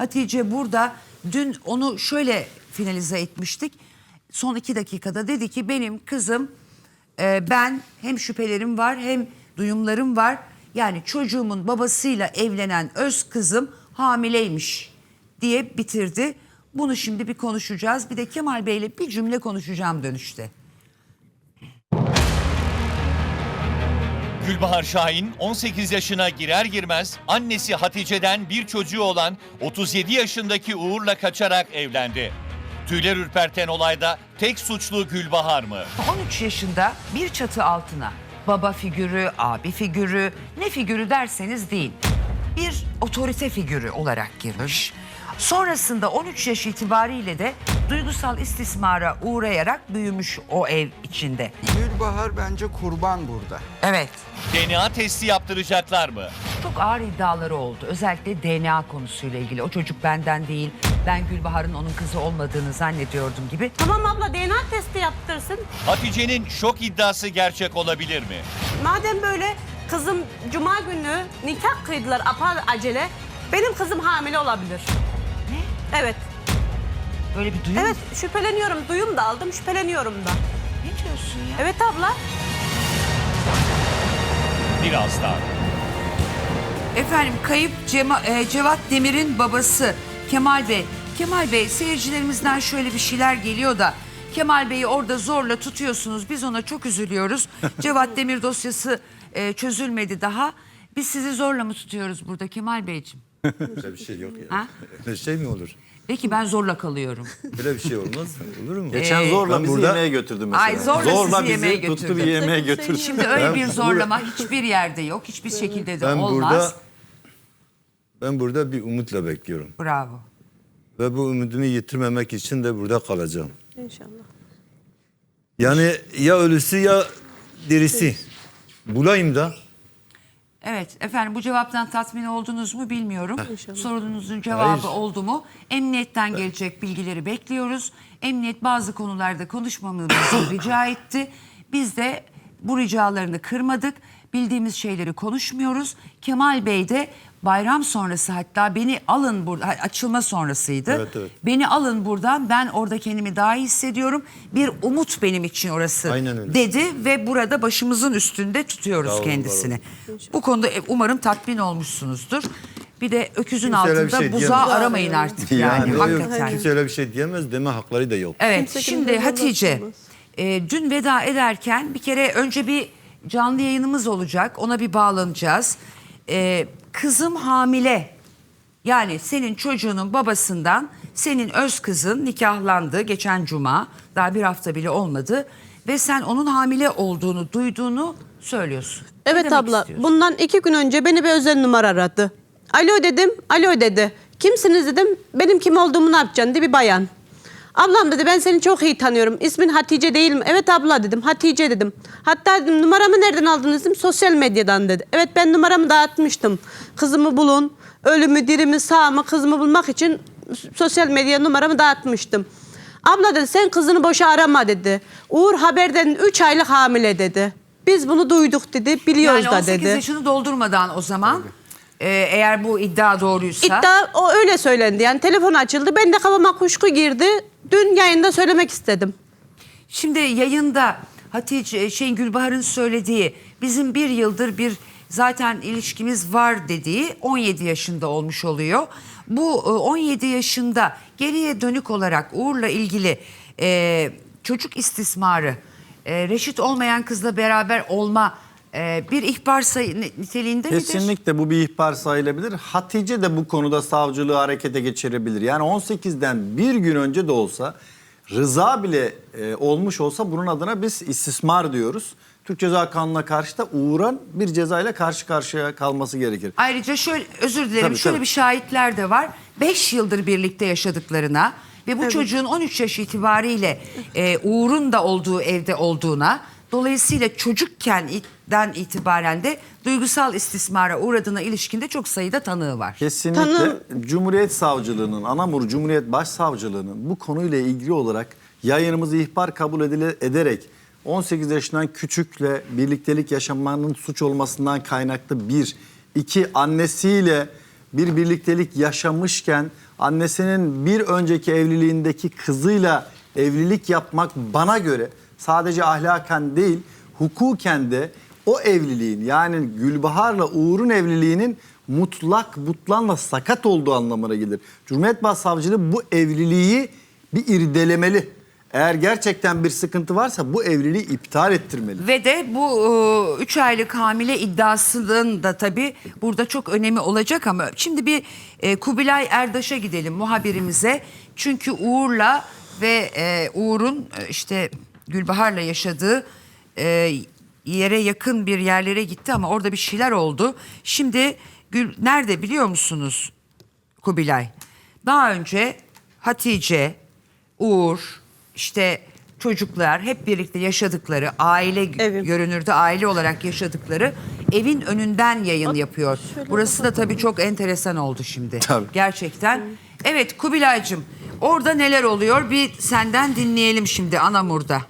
Hatice burada dün onu şöyle finalize etmiştik. Son iki dakikada dedi ki benim kızım e, ben hem şüphelerim var hem duyumlarım var. Yani çocuğumun babasıyla evlenen öz kızım hamileymiş diye bitirdi. Bunu şimdi bir konuşacağız. Bir de Kemal Bey'le bir cümle konuşacağım dönüşte. Gülbahar Şahin 18 yaşına girer girmez annesi Hatice'den bir çocuğu olan 37 yaşındaki Uğur'la kaçarak evlendi. Tüyler ürperten olayda tek suçlu Gülbahar mı? 13 yaşında bir çatı altına baba figürü, abi figürü, ne figürü derseniz deyin. Bir otorite figürü olarak girmiş. Sonrasında 13 yaş itibariyle de duygusal istismara uğrayarak büyümüş o ev içinde. Gülbahar bence kurban burada. Evet. DNA testi yaptıracaklar mı? Çok ağır iddiaları oldu. Özellikle DNA konusuyla ilgili. O çocuk benden değil, ben Gülbahar'ın onun kızı olmadığını zannediyordum gibi. Tamam abla DNA testi yaptırsın. Hatice'nin şok iddiası gerçek olabilir mi? Madem böyle kızım cuma günü nikah kıydılar apar acele. Benim kızım hamile olabilir. Evet. Böyle bir duyum. Evet şüpheleniyorum. Duyum da aldım şüpheleniyorum da. Ne diyorsun ya? Evet abla. Birazdan. Efendim kayıp Cema- e, Cevat Demir'in babası Kemal Bey. Kemal Bey seyircilerimizden şöyle bir şeyler geliyor da Kemal Bey'i orada zorla tutuyorsunuz. Biz ona çok üzülüyoruz. Cevat Demir dosyası e, çözülmedi daha. Biz sizi zorla mı tutuyoruz burada Kemal Beyciğim? Öyle bir şey yok ya. Ha? Öyle şey mi olur? Peki ben zorla kalıyorum. Böyle bir şey olmaz. Olur mu? Geçen Ee, zorla ben bizi burada- yemeğe götürdü mesela. Ay, zorla sizi yemeğe tuttu götürdü. bir yemeğe götürdü. Şimdi öyle bir zorlama hiçbir yerde yok. Hiçbir şekilde de Ben olmaz. burada ben burada bir umutla bekliyorum. Bravo. Ve bu umudumu yitirmemek için de burada kalacağım. İnşallah. Yani ya ölüsü ya dirisi. Bulayım da. Evet efendim bu cevaptan tatmin oldunuz mu bilmiyorum. Sorunuzun cevabı Hayır. oldu mu? Emniyetten gelecek bilgileri bekliyoruz. Emniyet bazı konularda konuşmamızı rica etti. Biz de bu ricalarını kırmadık. Bildiğimiz şeyleri konuşmuyoruz. Kemal Bey de bayram sonrası hatta beni alın burada açılma sonrasıydı. Evet, evet. Beni alın buradan ben orada kendimi daha iyi hissediyorum. Bir umut benim için orası Aynen öyle. dedi ve burada başımızın üstünde tutuyoruz olun, kendisini. Bu konuda e, umarım tatmin olmuşsunuzdur. Bir de öküzün Kimse bir altında şey buzağı diyemez. aramayın artık yani, Yani yok, hakikaten. kimse öyle bir şey diyemez. Deme hakları da yok. Evet Kimse şimdi Hatice e, dün veda ederken bir kere önce bir canlı yayınımız olacak ona bir bağlanacağız. E, kızım hamile yani senin çocuğunun babasından senin öz kızın nikahlandı geçen cuma daha bir hafta bile olmadı ve sen onun hamile olduğunu duyduğunu söylüyorsun. Ne Evet demek abla istiyorsun? bundan iki gün önce beni bir özel numara aradı. Alo dedim, alo dedi. Kimsiniz dedim, benim kim olduğumu ne yapacaksın dedi bir bayan. Ablam dedi ben seni çok iyi tanıyorum. İsmin Hatice değil mi? Evet abla dedim. Hatice dedim. Hatta dedim numaramı nereden aldınız dedim. Sosyal medyadan dedi. Evet ben numaramı dağıtmıştım. Kızımı bulun. Ölümü, dirimi, sağ mı kızımı bulmak için sosyal medya numaramı dağıtmıştım. Abla dedi sen kızını boşa arama dedi. Uğur haberden 3 aylık hamile dedi. Biz bunu duyduk dedi. Biliyoruz Yani da 18 dedi. yaşını doldurmadan o zaman e, eğer bu iddia doğruysa. İddia o öyle söylendi. Yani telefon açıldı. Ben de kafama kuşku girdi. Dün yayında söylemek istedim. Şimdi yayında Hatice şey Gülbahar'ın söylediği bizim bir yıldır bir zaten ilişkimiz var dediği 17 yaşında olmuş oluyor. Bu e, 17 yaşında geriye dönük olarak Uğur'la ilgili e, çocuk istismarı, e, reşit olmayan kızla beraber olma e, bir ihbar sayı niteliğinde midir? Kesinlikle bu bir ihbar sayılabilir. Hatice de bu konuda savcılığı harekete geçirebilir. Yani 18'den bir gün önce de olsa rıza bile e, olmuş olsa bunun adına biz istismar diyoruz. Türk Ceza Kanunu'na karşı da uğran bir cezayla karşı karşıya kalması gerekir. Ayrıca şöyle özür dilerim Tabii, şöyle tabii. bir şahitler de var. 5 yıldır birlikte yaşadıklarına ve bu çocuğun 13 yaş itibariyle e, Uğur'un da olduğu evde olduğuna dolayısıyla çocukken den itibaren de duygusal istismara uğradığına ilişkinde çok sayıda tanığı var. Kesinlikle Tanım- Cumhuriyet Savcılığı'nın, Anamur Cumhuriyet Başsavcılığı'nın bu konuyla ilgili olarak yayınımızı ihbar kabul edile, ederek 18 yaşından küçükle birliktelik yaşamanın suç olmasından kaynaklı bir, iki annesiyle bir birliktelik yaşamışken annesinin bir önceki evliliğindeki kızıyla evlilik yapmak bana göre sadece ahlaken değil hukuken de o evliliğin yani Gülbahar'la Uğur'un evliliğinin mutlak butlanla sakat olduğu anlamına gelir. Cumhuriyet Başsavcılığı bu evliliği bir irdelemeli. Eğer gerçekten bir sıkıntı varsa bu evliliği iptal ettirmeli. Ve de bu 3 aylık hamile iddiasının da tabii burada çok önemi olacak ama şimdi bir e, Kubilay Erdaş'a gidelim muhabirimize. Çünkü Uğur'la ve e, Uğur'un e, işte Gülbahar'la yaşadığı e, yere yakın bir yerlere gitti ama orada bir şeyler oldu. Şimdi Gül nerede biliyor musunuz Kubilay? Daha önce Hatice, Uğur, işte çocuklar hep birlikte yaşadıkları aile Evim. görünürde aile olarak yaşadıkları evin önünden yayın yapıyor. Burası da tabii çok enteresan oldu şimdi. Tabii. Gerçekten. Evet Kubilay'cığım orada neler oluyor bir senden dinleyelim şimdi Anamur'da.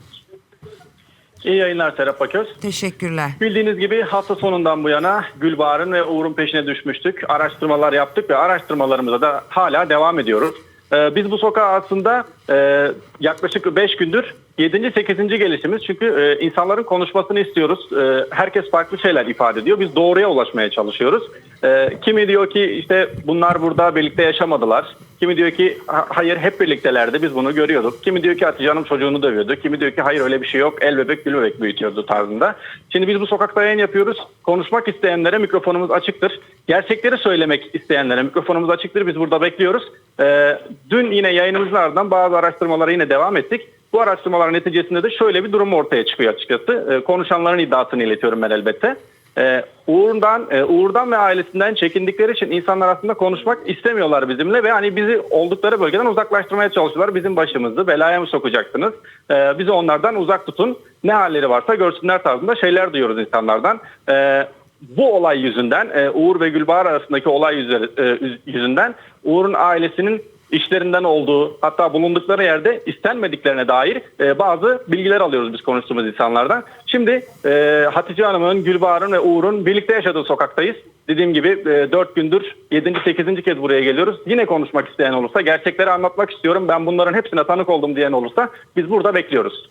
İyi yayınlar Serap Aköz. Teşekkürler. Bildiğiniz gibi hafta sonundan bu yana Gülbahar'ın ve Uğur'un peşine düşmüştük. Araştırmalar yaptık ve araştırmalarımıza da hala devam ediyoruz. Ee, biz bu sokağa aslında e, yaklaşık 5 gündür 7. 8. gelişimiz. Çünkü e, insanların konuşmasını istiyoruz. E, herkes farklı şeyler ifade ediyor. Biz doğruya ulaşmaya çalışıyoruz. E, kimi diyor ki işte bunlar burada birlikte yaşamadılar. Kimi diyor ki "Ha- hayır hep birliktelerdi biz bunu görüyorduk. Kimi diyor ki Hatice Hanım çocuğunu dövüyordu. Kimi diyor ki hayır öyle bir şey yok el bebek gül bebek büyütüyordu tarzında. Şimdi biz bu sokakta yayın yapıyoruz. Konuşmak isteyenlere mikrofonumuz açıktır. Gerçekleri söylemek isteyenlere mikrofonumuz açıktır. Biz burada bekliyoruz. Ee, dün yine yayınımızın ardından bazı araştırmalara yine devam ettik. Bu araştırmaların neticesinde de şöyle bir durum ortaya çıkıyor açıkçası. Ee, konuşanların iddiasını iletiyorum ben elbette. Ee, Uğur'dan, e, Uğur'dan ve ailesinden çekindikleri için insanlar aslında konuşmak istemiyorlar bizimle ve hani bizi oldukları bölgeden uzaklaştırmaya çalışıyorlar. Bizim başımızı belaya mı sokacaksınız? Ee, bizi onlardan uzak tutun. Ne halleri varsa görsünler tarzında şeyler duyuyoruz insanlardan. Ee, bu olay yüzünden e, Uğur ve Gülbahar arasındaki olay e, yüzünden Uğur'un ailesinin işlerinden olduğu hatta bulundukları yerde istenmediklerine dair e, bazı bilgiler alıyoruz biz konuştuğumuz insanlardan. Şimdi e, Hatice Hanım'ın, Gülbahar'ın ve Uğur'un birlikte yaşadığı sokaktayız. Dediğim gibi e, 4 gündür 7. 8. kez buraya geliyoruz. Yine konuşmak isteyen olursa, gerçekleri anlatmak istiyorum. Ben bunların hepsine tanık oldum diyen olursa biz burada bekliyoruz.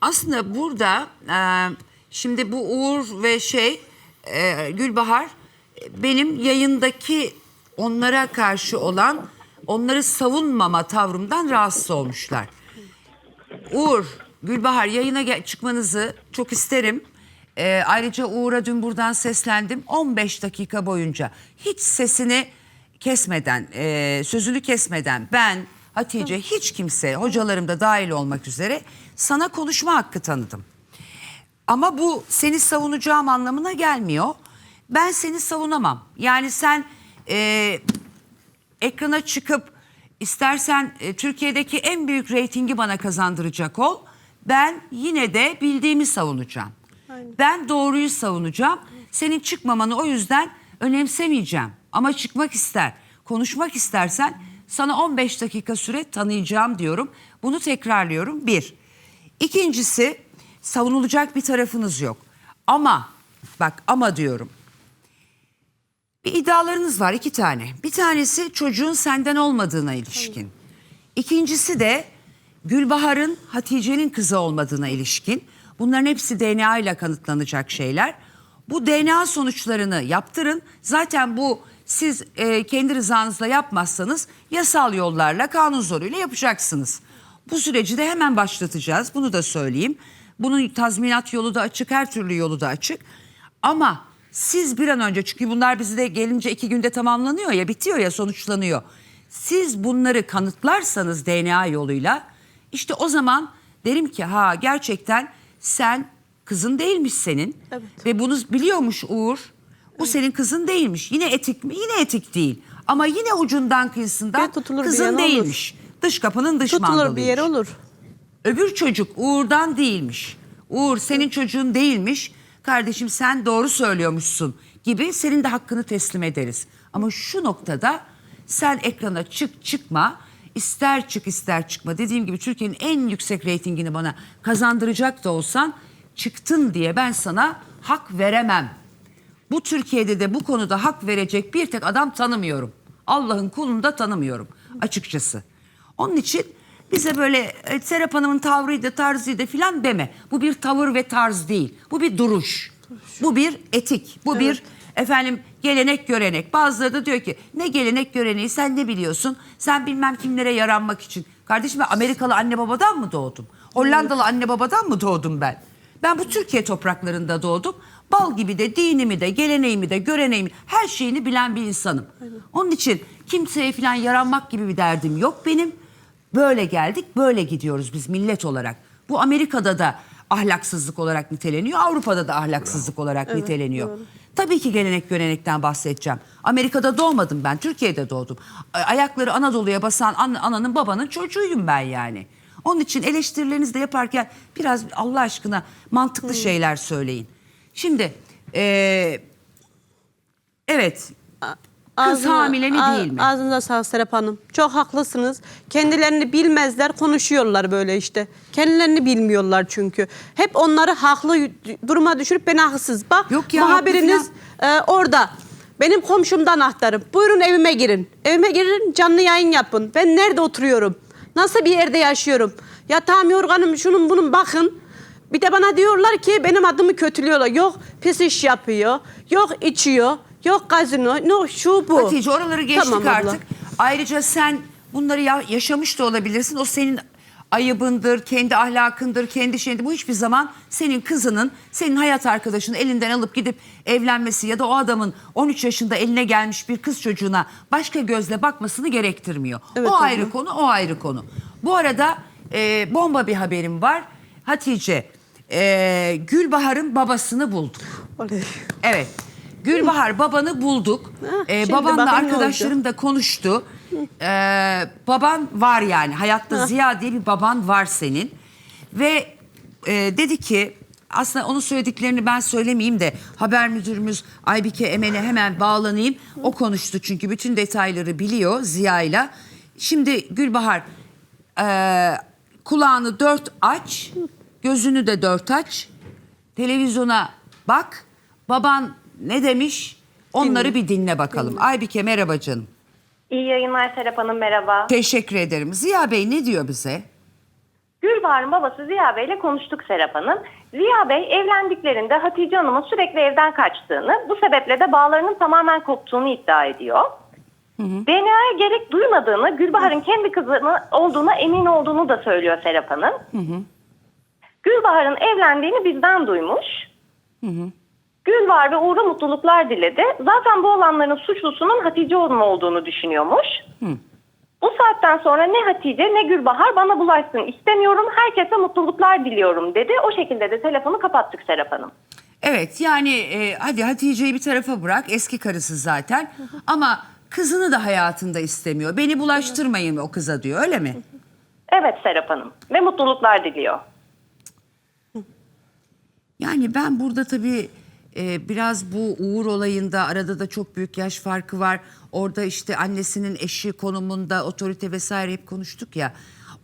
Aslında burada e, şimdi bu Uğur ve şey e, Gülbahar e, benim yayındaki onlara karşı olan onları savunmama tavrımdan rahatsız olmuşlar. Uğur, Gülbahar yayına gel- çıkmanızı çok isterim. E, ayrıca Uğur'a dün buradan seslendim. 15 dakika boyunca hiç sesini kesmeden, e, sözünü kesmeden ben, Hatice, hiç kimse, hocalarım da dahil olmak üzere sana konuşma hakkı tanıdım. Ama bu seni savunacağım anlamına gelmiyor. Ben seni savunamam. Yani sen e, ekrana çıkıp istersen e, Türkiye'deki en büyük reytingi bana kazandıracak ol. Ben yine de bildiğimi savunacağım. Ben doğruyu savunacağım. Senin çıkmamanı o yüzden önemsemeyeceğim. Ama çıkmak ister, konuşmak istersen sana 15 dakika süre tanıyacağım diyorum. Bunu tekrarlıyorum. Bir. İkincisi savunulacak bir tarafınız yok. Ama bak ama diyorum. Bir iddialarınız var iki tane. Bir tanesi çocuğun senden olmadığına ilişkin. İkincisi de Gülbahar'ın Hatice'nin kızı olmadığına ilişkin. Bunların hepsi DNA ile kanıtlanacak şeyler. Bu DNA sonuçlarını yaptırın. Zaten bu siz e, kendi rızanızla yapmazsanız yasal yollarla kanun zoruyla yapacaksınız. Bu süreci de hemen başlatacağız. Bunu da söyleyeyim. Bunun tazminat yolu da açık, her türlü yolu da açık. Ama siz bir an önce çünkü bunlar bizi de gelince iki günde tamamlanıyor ya bitiyor ya sonuçlanıyor. Siz bunları kanıtlarsanız DNA yoluyla işte o zaman derim ki ha gerçekten sen kızın değilmiş senin. Evet. Ve bunu biliyormuş Uğur. Bu senin kızın değilmiş. Yine etik mi? Yine etik değil. Ama yine ucundan kıyısından Bir tutulur bir kızın yanı olur. değilmiş. Dış kapının dış Tutulur bir mandalıymış. yere olur. Öbür çocuk Uğur'dan değilmiş. Uğur senin çocuğun değilmiş. Kardeşim sen doğru söylüyormuşsun gibi senin de hakkını teslim ederiz. Ama şu noktada sen ekrana çık çıkma. ister çık ister çıkma. Dediğim gibi Türkiye'nin en yüksek reytingini bana kazandıracak da olsan çıktın diye ben sana hak veremem. Bu Türkiye'de de bu konuda hak verecek bir tek adam tanımıyorum. Allah'ın kulunu da tanımıyorum açıkçası. Onun için bize böyle e, Serap Hanım'ın tavrıydı, tarzıydı filan deme. Bu bir tavır ve tarz değil. Bu bir duruş. Bu bir etik. Bu bir efendim gelenek görenek. Bazıları da diyor ki ne gelenek göreneği sen ne biliyorsun? Sen bilmem kimlere yaranmak için. Kardeşim ben Amerikalı anne babadan mı doğdum? Hollandalı anne babadan mı doğdum ben? Ben bu Türkiye topraklarında doğdum. Bal gibi de dinimi de geleneğimi de göreneğimi her şeyini bilen bir insanım. Onun için kimseye falan yaranmak gibi bir derdim yok benim. Böyle geldik böyle gidiyoruz biz millet olarak. Bu Amerika'da da ahlaksızlık olarak niteleniyor. Avrupa'da da ahlaksızlık olarak niteleniyor. Tabii ki gelenek görenekten bahsedeceğim. Amerika'da doğmadım ben, Türkiye'de doğdum. Ayakları Anadolu'ya basan an- ananın babanın çocuğuyum ben yani. Onun için eleştirilerinizi de yaparken biraz Allah aşkına mantıklı şeyler söyleyin. Şimdi eee, evet kız hamile mi değil mi? Ağzınıza sağlık Serap Hanım. Çok haklısınız. Kendilerini bilmezler, konuşuyorlar böyle işte. Kendilerini bilmiyorlar çünkü. Hep onları haklı duruma düşürüp ben haksız. Bak Yok ya, muhabiriniz e, orada. Benim komşumdan aktarım. Buyurun evime girin. Evime girin canlı yayın yapın. Ben nerede oturuyorum? Nasıl bir yerde yaşıyorum? Yatağım, yorganım, şunun bunun bakın. Bir de bana diyorlar ki benim adımı kötülüyorlar. Yok pis iş yapıyor. Yok içiyor. Yok gazino. No şu bu. Hatice oraları geçtik Tamam abla. artık. Ayrıca sen bunları ya- yaşamış da olabilirsin. O senin ayıbındır, kendi ahlakındır, kendi şeyindir. Bu hiçbir zaman senin kızının, senin hayat arkadaşının elinden alıp gidip evlenmesi ya da o adamın 13 yaşında eline gelmiş bir kız çocuğuna başka gözle bakmasını gerektirmiyor. Evet o abla. ayrı konu, o ayrı konu. Bu arada e, bomba bir haberim var. Hatice, e, Gülbahar'ın babasını bulduk. Oley. Evet. Gülbahar babanı bulduk. Ha, Ee, şimdi babanla ne arkadaşlarım da konuştu. Ee, baban var yani. Hayatta Ziya diye bir baban var senin. Ve e, dedi ki aslında onun söylediklerini ben söylemeyeyim de haber müdürümüz Aybike Emen'e hemen bağlanayım. O konuştu çünkü bütün detayları biliyor Ziya'yla. Şimdi Gülbahar e, kulağını dört aç, gözünü de dört aç. Televizyona bak. Baban ne demiş? Onları bir dinle bakalım. Aybike merhaba canım. İyi yayınlar Serap Hanım merhaba. Teşekkür ederim. Ziya Bey ne diyor bize? Gülbahar'ın babası Ziya Bey ile konuştuk Serap Hanım. Ziya Bey evlendiklerinde Hatice Hanım'ın sürekli evden kaçtığını, bu sebeple de bağlarının tamamen koptuğunu iddia ediyor. DNA'ya gerek duymadığını, Gülbahar'ın kendi kızı olduğuna emin olduğunu da söylüyor Serap Hanım. Gülbahar'ın evlendiğini bizden duymuş. Gülbahar ve Uğur'a mutluluklar diledi. Zaten bu olanların suçlusunun Hatice Hanım olduğunu düşünüyormuş. Bu saatten sonra ne Hatice ne Gülbahar bana bulaşsın istemiyorum. Herkese mutluluklar diliyorum dedi. O şekilde de telefonu kapattık Serap Hanım. Evet yani e, hadi Hatice'yi bir tarafa bırak. Eski karısı zaten. Ama kızını da hayatında istemiyor. Beni bulaştırmayın o kıza diyor öyle mi? Evet Serap Hanım ve mutluluklar diliyor. Yani ben burada tabii e, biraz bu Uğur olayında arada da çok büyük yaş farkı var. Orada işte annesinin eşi konumunda otorite vesaire hep konuştuk ya.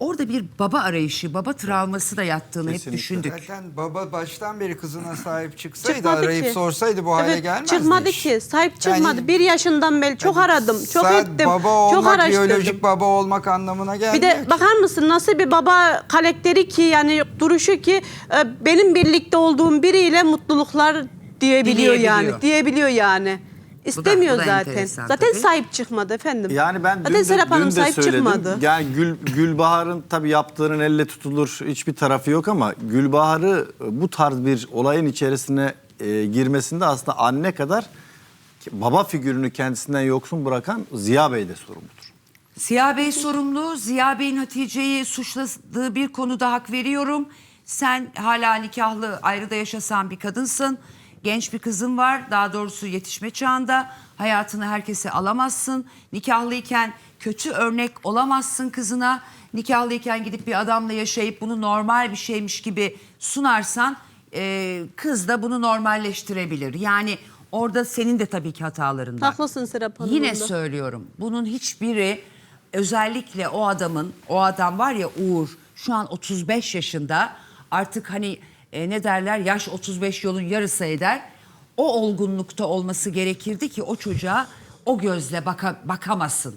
Orada bir baba arayışı, baba travması da yattığını hep düşündük. Zaten baba baştan beri kızına sahip çıksaydı Çıkmadı arayıp ki. sorsaydı bu hale Evet, gelmezdi Çıkmadı iş. ki. Sahip çıkmadı. Yani- bir yaşından beri çok aradım. Çok ettim. baba çok olmak, araştırdım. biyolojik baba olmak anlamına gelmiyor Bir de ki. bakar mısın nasıl bir baba karakteri ki yani duruşu ki e, benim birlikte olduğum biriyle mutluluklar diyebiliyor yani. Diyebiliyor yani. İstemiyor bu da zaten. enteresan Zaten tabii. sahip çıkmadı efendim. Yani ben dün Zaten de, Serap dün Hanım de sahip söyledim. çıkmadı. Yani Gül, Gülbahar'ın tabii yaptığının elle tutulur hiçbir tarafı yok ama Gülbahar'ı bu tarz bir olayın içerisine e, girmesinde aslında anne kadar baba figürünü kendisinden yoksun bırakan Ziya Bey de sorumludur. Ziya Bey sorumlu. Ziya Bey'in Hatice'yi suçladığı bir konuda hak veriyorum. Sen hala nikahlı ayrıda yaşasan bir kadınsın. Genç bir kızın var. Daha doğrusu yetişme çağında. Hayatını herkese alamazsın. Nikahlıyken kötü örnek olamazsın kızına. Nikahlıyken gidip bir adamla yaşayıp bunu normal bir şeymiş gibi sunarsan e, kız da bunu normalleştirebilir. Yani orada senin de tabii ki hataların var. Haklısın Serap Hanım. Yine bunda. söylüyorum. Bunun hiçbiri özellikle o adamın, o adam var ya Uğur şu an 35 yaşında artık hani e, ne derler yaş 35 yolun yarısı eder. o olgunlukta olması gerekirdi ki o çocuğa o gözle baka, bakamasın.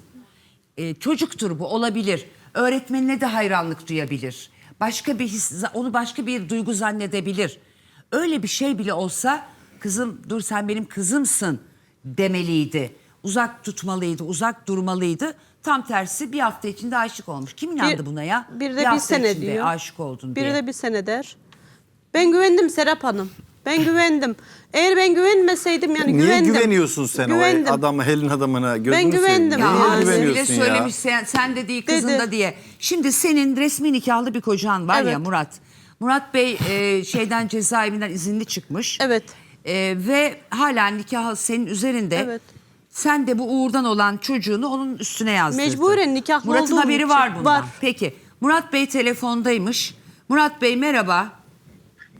E, çocuktur bu olabilir. Öğretmenine de hayranlık duyabilir. Başka bir his, onu başka bir duygu zannedebilir. Öyle bir şey bile olsa kızım dur sen benim kızımsın demeliydi. Uzak tutmalıydı, uzak durmalıydı. Tam tersi bir hafta içinde aşık olmuş. Kim inandı Bir- buna ya? Bir de bir, hafta sene diyor. aşık oldun Biri diye. de bir sene der. Ben güvendim Serap Hanım. Ben güvendim. Eğer ben güvenmeseydim yani Niye güvendim. güveniyorsun sen güvendim. o adamı, Helin adamına? Gözünü Ben güvendim. Ya Niye abisi bile güveniyorsun ya? söylemiş sen, sen de değil kızın Dedi. da diye. Şimdi senin resmi nikahlı bir kocan var ya Evet. Murat. Murat Bey e, şeyden cezaevinden izinli çıkmış. Evet. E, ve hala nikahı senin üzerinde. Evet. Sen de bu Uğur'dan olan çocuğunu onun üstüne yazdırdın. Mecburen nikahlı Murat'ın olduğum haberi için. var bundan. Var. Peki. Murat Bey telefondaymış. Murat Bey merhaba.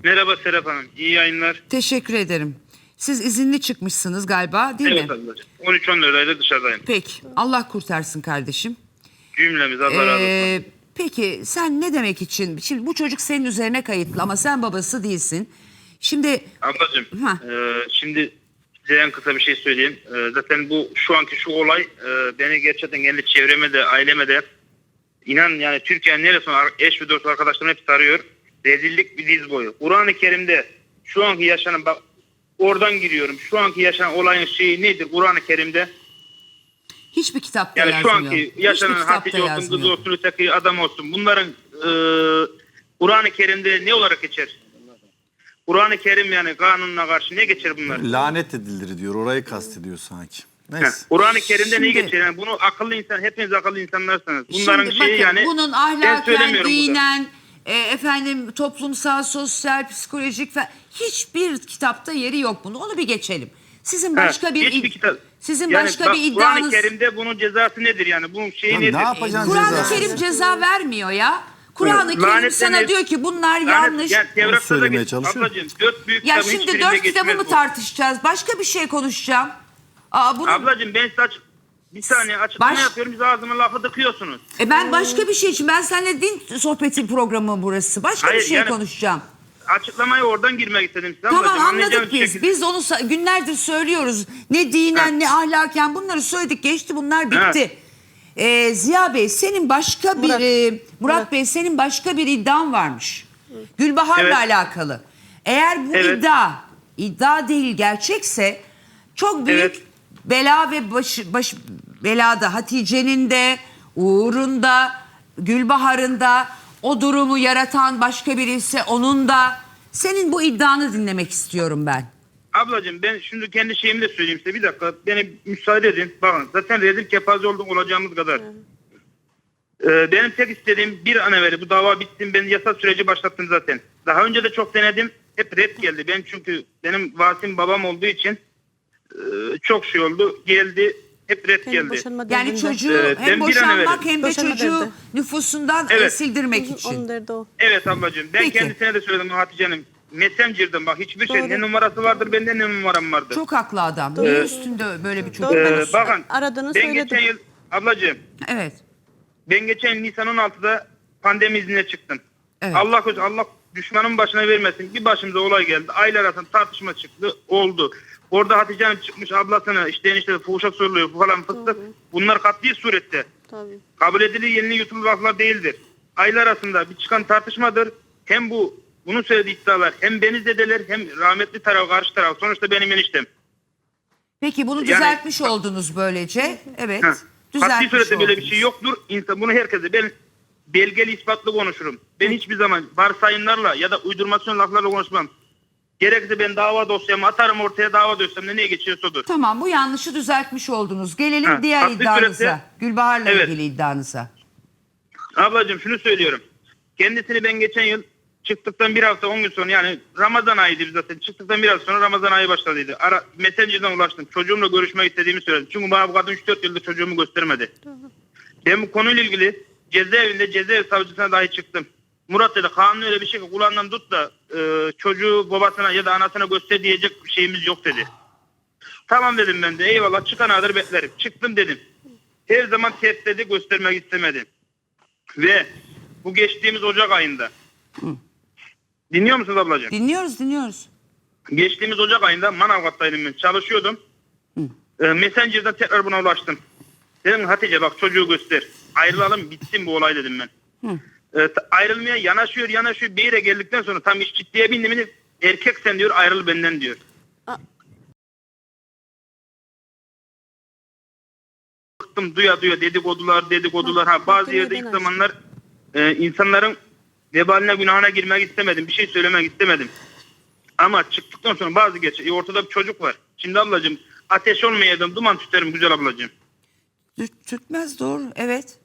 Merhaba Serap Hanım. İyi yayınlar. Teşekkür ederim. Siz izinli çıkmışsınız galiba değil Evet mi? ablacığım. 13-14 ayda dışarıdayım. Peki. Allah kurtarsın kardeşim. Cümlemiz Allah razı olsun. Ee, peki sen ne demek için? Şimdi bu çocuk senin üzerine kayıtlı ama sen babası değilsin. Şimdi Ablacığım Ha. e, şimdi size en kısa bir şey söyleyeyim. E, zaten bu şu anki şu olay e, beni gerçekten kendi çevreme de aileme de inan yani Türkiye'nin neresinde ar- eş ve dost arkadaşlarım hepsi arıyor. Rezillik bir diz boyu. Kur'an-ı Kerim'de şu anki yaşanan bak oradan giriyorum. Şu anki yaşanan olayın şeyi nedir Kur'an-ı Kerim'de? hiçbir kitapta Yani şu yazmıyor. anki yaşanan Hiçbir kitapta Hatice olsun, kız olsun, öteki adam olsun. Bunların e, Kur'an-ı Kerim'de ne olarak geçer? Kur'an-ı Kerim yani kanununa karşı ne geçer bunlar? Lanet edilir diyor. Orayı kastediyor sanki. Neyse. Kur'an-ı Kerim'de ne Şimdi- geçer? Yani bunu akıllı insan, hepiniz akıllı insanlarsınız. Bunların Şimdi şeyi bakın, yani bunun ahlaken, söylemiyorum burada. E, efendim toplumsal, sosyal, psikolojik falan hiçbir kitapta yeri yok bunun. Onu bir geçelim. Sizin Ha, başka bir hiçbir id- kitap- sizin Yani başka bak, bir Kur'an-ı iddianız Kerim'de bunun cezası nedir yani? Bunun şeyi Lan nedir? ne yapacaksın Kur'an-ı? Kerim ceza vermiyor ya. Kur'an-ı Evet, Kerim sana diyor ki bunlar Yani- yanlış. Da söylemeye geç- çalışıyor. Ablacığım dört büyük Ya şimdi dört kitabı mı bu. tartışacağız? Başka bir şey konuşacağım. Aa, bunu, Ablacığım ben size aç- bir saniye açıklama Baş- yapıyorum. Siz ağzıma lafı tıkıyorsunuz. e ben başka bir şey için ben seninle din sohbeti programı burası. Başka Hayır, bir şey yani- konuşacağım. Açıklamaya oradan girmek istedim size. Tamam ablacığım. Anlayacağınız anladık bir biz. şekilde. Biz onu sa- günlerdir söylüyoruz. Ne dinen ne ahlaken bunları söyledik geçti bunlar bitti. Ee, Ziya Bey senin başka bir Murat. e, Murat, Murat. Bey senin başka bir iddian varmış. Gülbahar'la Evet. alakalı. Eğer bu Evet. iddia iddia değil gerçekse çok büyük Evet. Bela ve baş, baş belada Hatice'nin de Uğur'un da Gülbahar'ın da o durumu yaratan başka biri ise onun da senin bu iddianı dinlemek istiyorum ben. Ablacığım ben şimdi kendi şeyimi de söyleyeyim size. Bir dakika beni müsaade edin. Bakın zaten rezil kepaze olduk olacağımız kadar. Ee, benim tek istediğim bir an evvel bu dava bitsin. Ben yasa süreci başlattım zaten. Daha önce de çok denedim. Hep red geldi. Ben çünkü benim vasim babam olduğu için e, çok şey oldu. Geldi. Hep red geldi. boşanma Yani derdinde. çocuğu Evet, ben hem bir an boşanmak hem de Boşanma çocuğu derdi. nüfusundan Evet. sildirmek için. Onun derdi o. Evet ablacığım. Ben Peki. kendisine de söyledim Hatice Hanım. Messenger'dan bak hiçbir şey Doğru. ne numarası vardır bende ne numaram vardır. Çok haklı adam. Niye üstünde böyle bir çocuk Doğru. var? Ee, bakın Aradığını ben söyledim. geçen yıl ablacığım Evet. Ben geçen Nisan 16'da pandemi iznine çıktım. Evet. Allah korusun Allah düşmanın başına vermesin. Bir başımıza olay geldi. Aileler arasında tartışma çıktı. Oldu. Orada Hatice Hanım çıkmış ablasına işte enişte fuhuşa soruluyor falan fıstık. Bunlar katli surette. Tabii. Kabul edilir yenili yutulur laflar değildir. Aile arasında bir çıkan tartışmadır. Hem bu bunun söylediği iddialar hem beni zedeler hem rahmetli taraf karşı taraf. Sonuçta benim eniştem. Peki bunu Yani- düzeltmiş oldunuz böylece. Evet. Heh. Katli Düzeltmiş surette böyle bir oldunuz. şey yoktur. İnsan bunu herkese ben belgeli ispatlı konuşurum. Ben hiçbir zaman varsayımlarla ya da uydurmasyon laflarla konuşmam. Gerekirse ben dava dosyamı atarım ortaya dava dosyamda ne geçiyorsa odur. Tamam bu yanlışı düzeltmiş oldunuz. Gelelim Ha, diğer haklı iddianıza. surette- Gülbahar'la Evet. ilgili iddianıza. Ablacığım şunu söylüyorum. Kendisini ben geçen yıl çıktıktan bir hafta on gün sonra yani Ramazan ayıydı biz zaten. Çıktıktan bir hafta sonra Ramazan ayı başladıydı. Ara, Messenger'dan ulaştım. Çocuğumla görüşmek istediğimi söyledim. Çünkü bana bu kadın 3-4 yıldır çocuğumu göstermedi. Ben bu konuyla ilgili cezaevinde cezaevi savcısına dahi çıktım. Murat dedi kanun öyle bir şey ki kulağından tut da e, çocuğu babasına ya da anasına göster diyecek bir şeyimiz yok dedi. Tamam dedim ben de eyvallah çıkana kadar beklerim. Çıktım dedim. Her zaman test dedi göstermek istemedi. Ve bu geçtiğimiz Ocak ayında. Dinliyor musunuz ablacığım? Dinliyoruz dinliyoruz. Geçtiğimiz Ocak ayında Manavgat'taydım ben çalışıyordum. E, Messenger'da tekrar buna ulaştım. Dedim Hatice bak çocuğu göster. Ayrılalım bitsin bu olay dedim ben. E, ayrılmaya yanaşıyor yanaşıyor bir yere geldikten sonra tam iş ciddiye bindi mi erkek sen diyor ayrıl benden diyor. Bıktım duya duya dedikodular dedikodular. Ha, bazı yerde ben ilk açtım. zamanlar e, insanların vebaline günahına girmek istemedim. Bir şey söylemek istemedim. Ama çıktıktan sonra bazı geç e, ortada bir çocuk var. Şimdi ablacığım ateş olmayaydım duman tüterim güzel ablacığım. Tüt- Tütmez doğru evet.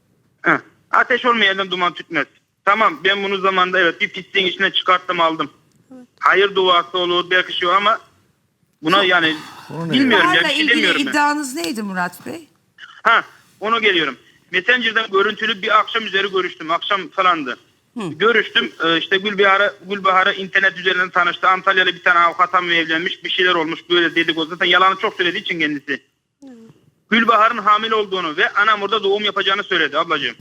Heh. Ateş olmayan duman tütmez. Tamam ben bunu zamanda evet bir pisliğin içine çıkarttım aldım. Hayır duası olur belki şey ama buna yani bilmiyorum ya bir şey ilgili demiyorum ben. iddianız neydi Murat Bey? Ha onu geliyorum. Messenger'dan görüntülü bir akşam üzeri görüştüm. Akşam falandı. Görüştüm. Ee, işte Gülbahar'a Gülbahar'a internet üzerinden tanıştı. Antalya'da bir tane avukat hanım evlenmiş. Bir şeyler olmuş böyle dedikodu. Zaten yalanı çok söylediği için kendisi. Gülbahar'ın hamile olduğunu ve anam orada doğum yapacağını söyledi ablacığım.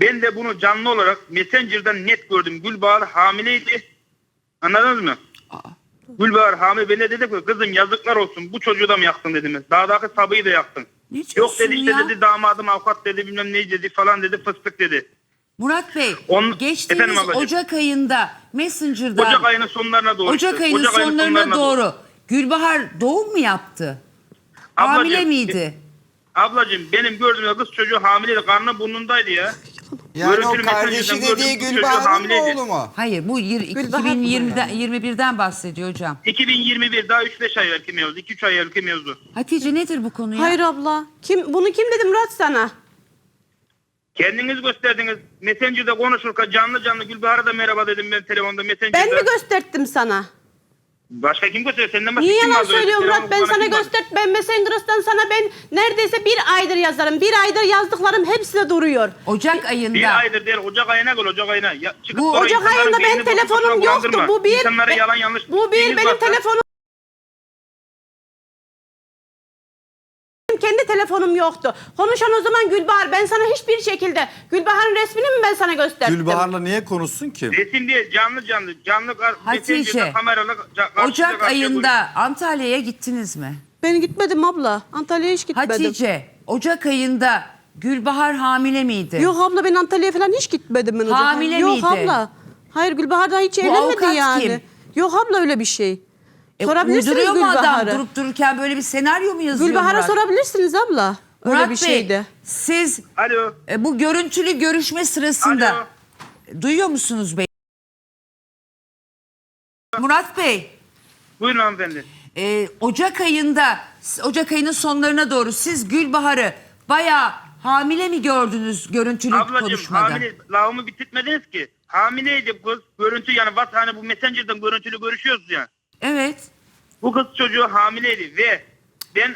Ben de bunu canlı olarak Messenger'dan net gördüm. Gülbahar hamileydi. Anladınız mı? Gülbahar hamile. Ben de dedim ki kızım yazıklar olsun. Bu çocuğu da mı yaktın dedim. Dağdaki sabıyı da yaktın. Ne Yok dedi işte ya? dedi damadım avukat dedi bilmem ne dedi falan dedi fıstık dedi. Murat Bey On- geçtiğimiz? Ocak ayında Messenger'dan Ocak ayının sonlarına doğru. Ocak işte. ayının Ocak sonlarına doğru Gülbahar doğum mu yaptı? Hamile Ablacığım, miydi? Ablacığım benim gördüğüm kız çocuğu hamileydi. Karnı burnundaydı ya. Yani o Görüntülü kardeşi dediği gördüm, çocuğu Gülbahar'ın hamileydi. oğlu mu? Hayır bu yir- Gülbahar mı 2020'den 21'den bahsediyor hocam. 2021 daha 3-5 ay evvelki mevzu. 2-3 ay evvelki mevzu. Hatice nedir bu konu ya? Hayır abla. Kim bunu kim dedi Murat sana? Kendiniz gösterdiniz. Messenger'da konuşurken canlı canlı Gülbahar'a da merhaba dedim ben telefonda Messenger'da. Ben mi gösterdim sana? Başka kim gösteriyor? Senden başka Niye kim yalan söylüyorum Murat? Ben sana kim vardı? göster. Ben Messenger'dan sana ben neredeyse bir aydır yazarım. Bir aydır yazdıklarım hepsi de duruyor. Ocak ayında. Bir aydır değil Ocak ayına gel Ocak ayına. Ya, çıkıp Bu sonra Ocak insanların ayında ben beynini boşu boşuna telefonum yoktu. bulandırma. Bu bir. İnsanlara yalan yanlış Bu bir benim varsa- telefonum. Telefonum yoktu. Konuşan o zaman Gülbahar. Ben sana hiçbir şekilde Gülbahar'ın resmini mi ben sana gösterdim? Gülbahar'la niye konuşsun ki? Resim diye canlı canlı canlı kar- Hatice, ca- karşıya Ocak karşıya ayında Antalya'ya gittiniz mi? Ben gitmedim abla. Antalya'ya hiç gitmedim. Hatice Ocak ayında Gülbahar hamile miydi? Yok abla ben Antalya'ya falan hiç gitmedim ben hocam. Hamile Yok miydi? abla. Hayır Gülbahar daha hiç Bu evlenmedi avukat yani. kim? Yok abla öyle bir şey. E, Sorabilirsiniz uyduruyor mu adam durup dururken böyle bir senaryo mu yazıyor Gülbahar'a Murat? sorabilirsiniz abla. Öyle Murat bir Bey, şeydi. siz Alo. e, bu görüntülü görüşme sırasında Alo. duyuyor musunuz bey? Murat Bey, Buyurun hanımefendi. e, Ocak ayında, Ocak ayının sonlarına doğru siz Gülbahar'ı bayağı hamile mi gördünüz görüntülü Ablacığım konuşmada? hamile lafımı bitirtmediniz ki. Hamileydi kız. Görüntü yani what hani bu Messenger'dan görüntülü görüşüyoruz ya. Evet. Bu kız çocuğu hamileydi ve ben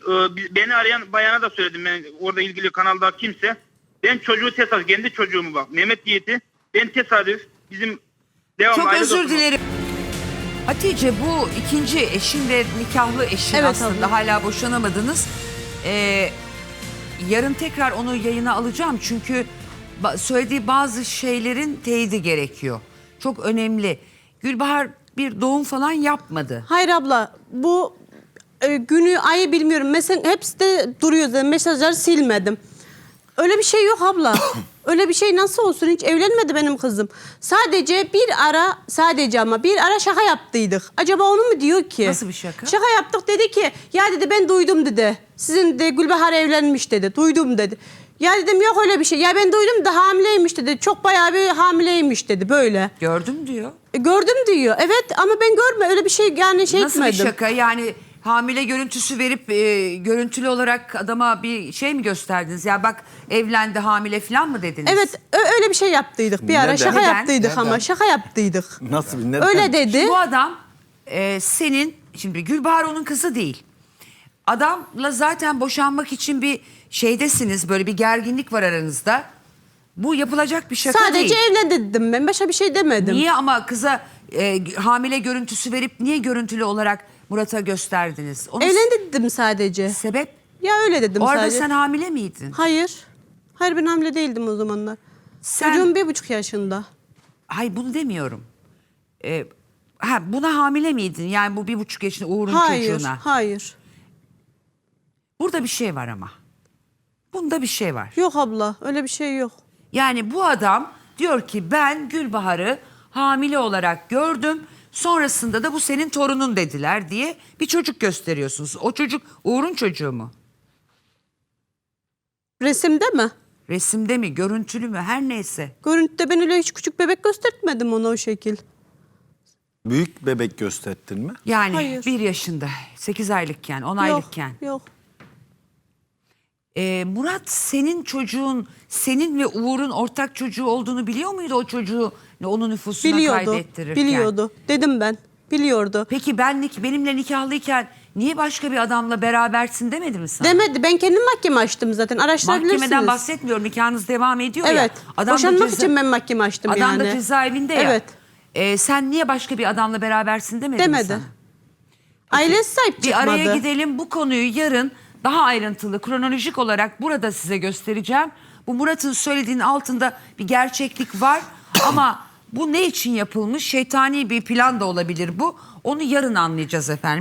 e, beni arayan bayana da söyledim. Ben orada ilgili kanalda kimse. Ben çocuğu tesadüf, kendi çocuğumu bak. Mehmet Yiğit'i ben tesadüf bizim devam Çok aile özür dostumuz. dilerim. Hatice bu ikinci eşin ve nikahlı eşin Evet aslında abla. hala boşanamadınız. Ee, yarın tekrar onu yayına alacağım çünkü ba- söylediği bazı şeylerin teyidi gerekiyor. Çok önemli. Gülbahar bir doğum falan yapmadı. Hayır abla bu e, günü ayı bilmiyorum. Mesela hepsi de duruyor zaten. Mesajları silmedim. Öyle bir şey yok abla. Öyle bir şey nasıl olsun? Hiç evlenmedi benim kızım. Sadece bir ara sadece ama bir ara şaka yaptıydık. Acaba onu mu diyor ki? Nasıl bir şaka? Şaka yaptık dedi ki ya dedi ben duydum dedi. Sizin de Gülbahar evlenmiş dedi. Duydum dedi. Ya dedim yok öyle bir şey. Ya ben duydum da hamileymiş dedi. Çok bayağı bir hamileymiş dedi böyle. Gördüm diyor. E, gördüm diyor. Evet ama ben görme öyle bir şey yani şey Nasıl bir etmedim. şaka? Yani hamile görüntüsü verip e, görüntülü olarak adama bir şey mi gösterdiniz? Ya bak evlendi hamile falan mı dediniz? Evet ö- öyle bir şey yaptıydık. Bir ara Neden? şaka Neden? yaptıydık Neden? ama şaka yaptıydık. Nasıl bir neden? Öyle dedi. Bu adam e, senin şimdi Gülbahar onun kızı değil. Adamla zaten boşanmak için bir şeydesiniz böyle bir gerginlik var aranızda. Bu yapılacak bir şaka Sadece değil. evlen dedim ben. Başka bir şey demedim. Niye ama kıza e, hamile görüntüsü verip niye görüntülü olarak Murat'a gösterdiniz? Onun Evlen dedim sadece. sebep Ya öyle dedim o arada sadece. sen hamile miydin? Hayır. Hayır ben hamile değildim o zamanlar. Sen- Çocuğum bir buçuk yaşında. Hayır bunu demiyorum. Ee, ha, buna hamile miydin? Yani bu bir buçuk yaşında Uğur'un Hayır, çocuğuna. hayır. Burada bir şey var ama. Bunda bir şey var. Yok abla öyle bir şey yok. Yani bu adam diyor ki ben Gülbahar'ı hamile olarak gördüm. Sonrasında da bu senin torunun dediler diye bir çocuk gösteriyorsunuz. O çocuk Uğur'un çocuğu mu? Resimde mi? Resimde mi, görüntülü mü her neyse. Görüntüde ben öyle hiç küçük bebek göstertmedim ona o şekil. Büyük bebek gösterdin mi? Yani Hayır. bir yaşında, sekiz aylıkken, on Yok, aylıkken. yok. Ee, Murat senin çocuğun, senin ve Uğur'un ortak çocuğu olduğunu biliyor muydu o çocuğu onun nüfusuna Biliyordu, kaydettirirken? biliyordu. Dedim ben, biliyordu. Peki ben nik- benimle nikahlıyken niye başka bir adamla berabersin demedi mi sana? Demedi, ben kendim mahkeme açtım zaten, araştırabilirsiniz. Mahkemeden bahsetmiyorum. Nikahınız devam ediyor ya. Evet, da boşanmak ceza- için ben mahkeme açtım Adam yani. da cezaevinde ya. Evet, Ee, sen niye başka bir adamla berabersin demedi, mi demedi. sana? Ailesi sahip Bir çıkmadı. araya gidelim bu konuyu yarın daha ayrıntılı kronolojik olarak burada size göstereceğim. Bu Murat'ın söylediğinin altında bir gerçeklik var ama bu ne için yapılmış? Şeytani bir plan da olabilir bu. Onu yarın anlayacağız efendim.